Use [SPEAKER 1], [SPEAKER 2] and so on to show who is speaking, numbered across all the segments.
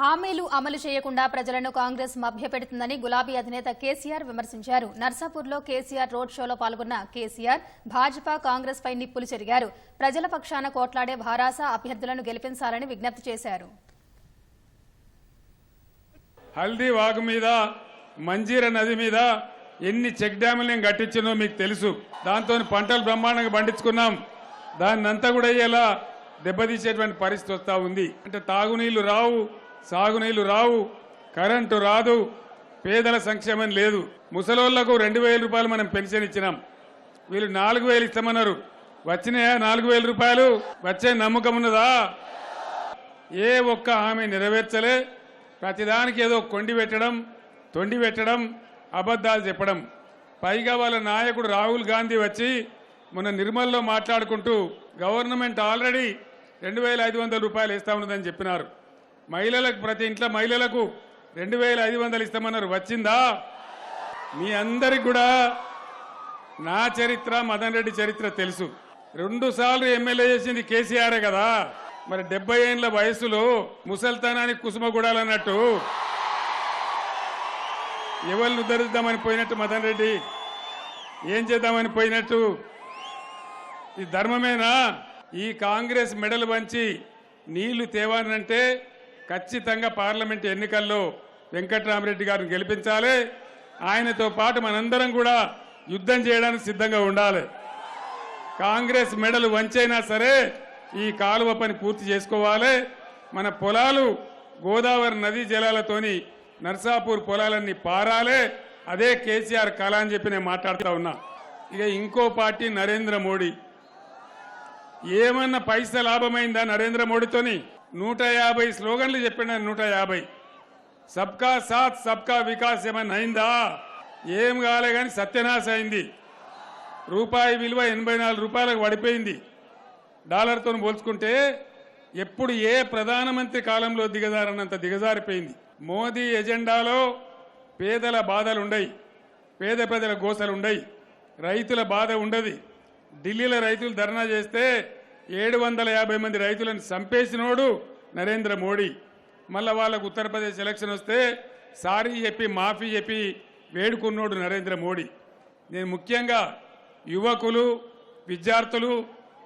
[SPEAKER 1] హామీలు అమలు చేయకుండా ప్రజలను కాంగ్రెస్ మభ్యపెడుతుందని గులాబీ అధినేత కేసీఆర్ విమర్శించారు. నర్సాపూర్లో కేసీఆర్ రోడ్ షోలో పాల్గొన్న కేసీఆర్ భాజపా కాంగ్రెస్ పై నిప్పులు చెరిగారు. ప్రజల పక్షాన కోట్లాడే భారాస అభ్యర్థులను గెలిపించాలని విజ్ఞప్తి చేశారు.
[SPEAKER 2] హల్దీ వాగు మీద మంజీర నది మీద ఎన్ని చెక్ డ్యాములు నేను కట్టించినో మీకు తెలుసు. దాంతో పంటలు బ్రహ్మాండంగా పండించుకున్నాం. దాన్ని అంతా కూడా ఇలా దెబ్బతీసేటువంటి పరిస్థితి వస్తూ ఉంది. అంటే తాగునీళ్ళు రావు. సాగునీళ్ళు రావు కరెంటు రాదు పేదల సంక్షేమం లేదు. ముసలోళ్ళకు రెండు వేల రూపాయలు మనం పెన్షన్ ఇచ్చినాం. వీళ్ళు నాలుగు వేలు ఇస్తామన్నారు. వచ్చినాయా నాలుగు వేల రూపాయలు? వచ్చే నమ్మకం ఉన్నదా? ఏ ఒక్క హామీ నెరవేర్చలే. ప్రతిదానికి ఏదో కొండి పెట్టడం తొండి పెట్టడం అబద్ధాలు చెప్పడం. పైగా వాళ్ళ నాయకుడు రాహుల్ గాంధీ వచ్చి మొన్న నిర్మల్లో మాట్లాడుకుంటూ గవర్నమెంట్ ఆల్రెడీ రెండు వేల ఐదు వందల రూపాయలు ఇస్తా ఉన్నదని చెప్పినారు. మహిళలకు ప్రతి ఇంట్లో మహిళలకు రెండు వేల ఐదు వందలు ఇస్తామన్నారు. వచ్చిందా? మీ అందరికి కూడా నా చరిత్ర మదన్ రెడ్డి చరిత్ర తెలుసు. రెండు సార్లు ఎమ్మెల్యే చేసింది కేసీఆరే కదా. మరి డెబ్బై ఏళ్ళ వయసులో ముసల్తానానికి కుసుమ కుసుమగూడాలన్నట్టు ఎవరిని ఉద్ధరిద్దామని పోయినట్టు మదన్ రెడ్డి? ఏం చేద్దామని పోయినట్టు? ఈ ధర్మమేనా? ఈ కాంగ్రెస్ మెడలు వంచి నీళ్ళు తేవానంటే ఖచ్చితంగా పార్లమెంట్ ఎన్నికల్లో వెంకట్రామరెడ్డి గారిని గెలిపించాలి. ఆయనతో పాటు మనందరం కూడా యుద్ధం చేయడానికి సిద్ధంగా ఉండాలి. కాంగ్రెస్ మెడలు వంచైనా సరే ఈ కాలువ పని పూర్తి చేసుకోవాలి. మన పొలాలు గోదావరి నదీ జలాలతోని నర్సాపూర్ పొలాలన్నీ పారాలే. అదే కేసీఆర్ కళ అని చెప్పి నేను మాట్లాడుతూ ఉన్నా. ఇక ఇంకో పార్టీ నరేంద్ర మోడీ. ఏమన్నా పైస లాభమైందా నరేంద్ర మోడీతోని? నూట యాభై స్లోగన్లు చెప్పిన నూట యాభై సబ్కా సాత్ సబ్కా వికాస్ ఏమన్నా అయిందా? ఏం కాలే కానీ సత్యనాశ అయింది. రూపాయి విలువ ఎనభై నాలుగు రూపాయలకు పడిపోయింది. డాలర్తో పోల్చుకుంటే ఎప్పుడు ఏ ప్రధానమంత్రి కాలంలో దిగజారన్నంత దిగజారిపోయింది. మోదీ ఎజెండాలో పేదల బాధలు ఉండయి పేద ప్రజల గోసలు ఉండయి రైతుల బాధ ఉండదు. ఢిల్లీలో రైతులు ధర్నా చేస్తే ఏడు వందల యాభై మంది రైతులను చంపేసినోడు నరేంద్ర మోడీ. మళ్ళా వాళ్ళకు ఉత్తరప్రదేశ్ ఎలక్షన్ వస్తే సారీ చెప్పి మాఫీ చెప్పి వేడుకున్నోడు నరేంద్ర మోడీ. నేను ముఖ్యంగా యువకులు విద్యార్థులు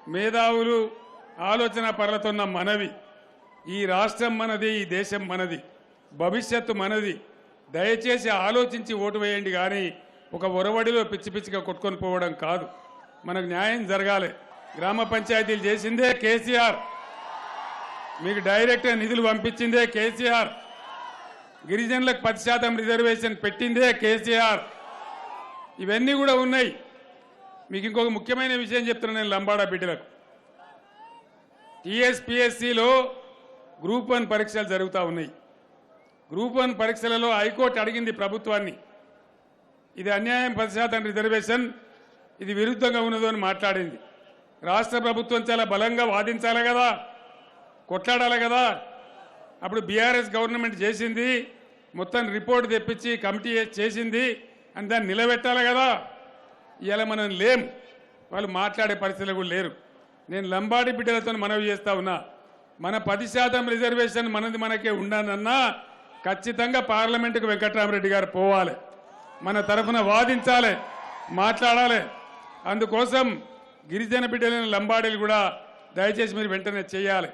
[SPEAKER 2] మేధావులు ఆలోచన పరలతున్న మనవి. ఈ రాష్ట్రం మనది ఈ దేశం మనది. భవిష్యత్తు మనది. దయచేసి ఆలోచించి ఓటు వేయండి కానీ ఒక ఒరవడిలో పిచ్చి పిచ్చిగా కొట్టుకొని పోవడం కాదు. మనకు న్యాయం జరగాలి. గ్రామ పంచాయతీలు చేసిందే కేసీఆర్. మీకు డైరెక్ట్ నిధులు పంపించిందే కేసీఆర్. గిరిజనులకు పది శాతం రిజర్వేషన్ పెట్టిందే కేసీఆర్. ఇవన్నీ కూడా ఉన్నాయి. మీకు ఇంకొక ముఖ్యమైన విషయం చెప్తున్నా నేను లంబాడా బిడ్డలకు. టీఎస్పిఎస్సిలో గ్రూప్ వన్ పరీక్షలు జరుగుతూ ఉన్నాయి. గ్రూప్ వన్ పరీక్షలలో హైకోర్టు అడిగింది ప్రభుత్వాన్ని. ఇది అన్యాయం పది శాతం రిజర్వేషన్ ఇది విరుద్ధంగా ఉన్నదో అని మాట్లాడింది. రాష్ట్ర ప్రభుత్వం చాలా బలంగా వాదించాలి కదా కొట్లాడాలి కదా. అప్పుడు బీఆర్ఎస్ గవర్నమెంట్ చేసింది మొత్తం రిపోర్ట్ తెప్పించి కమిటీ చేసింది అని దాన్ని నిలబెట్టాలి కదా. ఇలా మనం లేం వాళ్ళు మాట్లాడే పరిస్థితులు కూడా లేరు. నేను లంబాడి బిడ్డలతో మనవి చేస్తా ఉన్నా. మన పది శాతం రిజర్వేషన్ మనది మనకే ఉండాలన్నా ఖచ్చితంగా పార్లమెంటుకు వెంకట్రామరెడ్డి గారు పోవాలి. మన తరఫున వాదించాలి మాట్లాడాలి. అందుకోసం గిరిజన బిడ్డలైన లంబాడీలు కూడా దయచేసి మీరు వెంటనే చేయాలి.